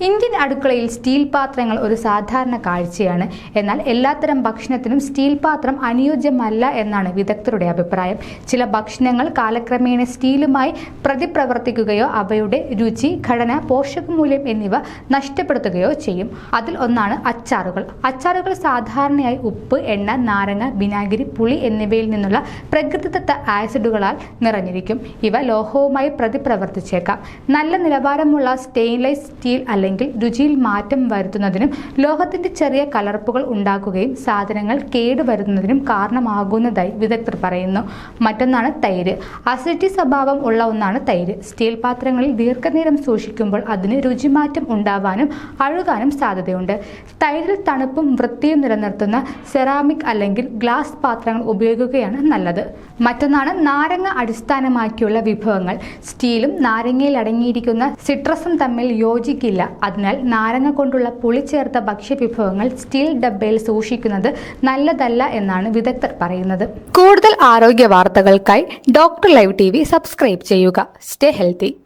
Indian അടുക്കളയിൽ steel പാത്രങ്ങൾ ഒരു സാധാരണ കാഴ്ചയാണ്. എന്നാൽ എല്ലാത്തരം ഭക്ഷണത്തിനും സ്റ്റീൽ പാത്രം അനുയോജ്യമല്ല എന്നാണ് വിദഗ്ധരുടെ അഭിപ്രായം. ചില ഭക്ഷണങ്ങൾ കാലക്രമേണ സ്റ്റീലുമായി പ്രതിപ്രവർത്തിക്കുകയോ അവയുടെ രുചി ഘടന പോഷകമൂല്യം എന്നിവ നഷ്ടപ്പെടുത്തുകയോ ചെയ്യും. അതിൽ ഒന്നാണ് അച്ചാറുകൾ. അച്ചാറുകൾ സാധാരണയായി ഉപ്പ് എണ്ണ നാരങ്ങ വിനാഗിരി പുളി എന്നിവയിൽ നിന്നുള്ള പ്രകൃതിദത്ത ആസിഡുകളാൽ നിറഞ്ഞിരിക്കും. ഇവ ലോഹവുമായി പ്രതിപ്രവർത്തിച്ചേക്കാം. നല്ല നിലവാരമുള്ള സ്റ്റെയിൻലെസ് സ്റ്റീൽ രുചിയിൽ മാറ്റം വരുത്തുന്നതിനും ലോഹത്തിന്റെ ചെറിയ കലർപ്പുകൾ ഉണ്ടാക്കുകയും സാധനങ്ങൾ കേടുവരുന്നതിനും കാരണമാകുന്നതായി വിദഗ്ധർ പറയുന്നു. മറ്റൊന്നാണ് തൈര്. അസിഡിറ്റി സ്വഭാവം ഉള്ള ഒന്നാണ് തൈര്. സ്റ്റീൽ പാത്രങ്ങളിൽ ദീർഘനേരം സൂക്ഷിക്കുമ്പോൾ അതിന് രുചിമാറ്റം ഉണ്ടാവാനും അഴുകാനും സാധ്യതയുണ്ട്. തൈരിൽ തണുപ്പും വൃത്തിയും നിലനിർത്തുന്ന സെറാമിക് അല്ലെങ്കിൽ ഗ്ലാസ് പാത്രങ്ങൾ ഉപയോഗിക്കുകയാണ് നല്ലത്. മറ്റൊന്നാണ് നാരങ്ങ അടിസ്ഥാനമാക്കിയുള്ള വിഭവങ്ങൾ. സ്റ്റീലും നാരങ്ങയിൽ അടങ്ങിയിരിക്കുന്ന സിട്രസും തമ്മിൽ യോജിക്കില്ല. അതിനാൽ നാരങ്ങ കൊണ്ടുള്ള പുളി ചേർത്ത ഭക്ഷ്യവിഭവങ്ങൾ സ്റ്റീൽ ഡബ്ബയിൽ സൂക്ഷിക്കുന്നത് നല്ലതല്ല എന്നാണ് വിദഗ്ധർ പറയുന്നത്. കൂടുതൽ ആരോഗ്യ വാർത്തകൾക്കായി ഡോക്ടർ ലൈവ് ടി സബ്സ്ക്രൈബ് ചെയ്യുക. Stay healthy.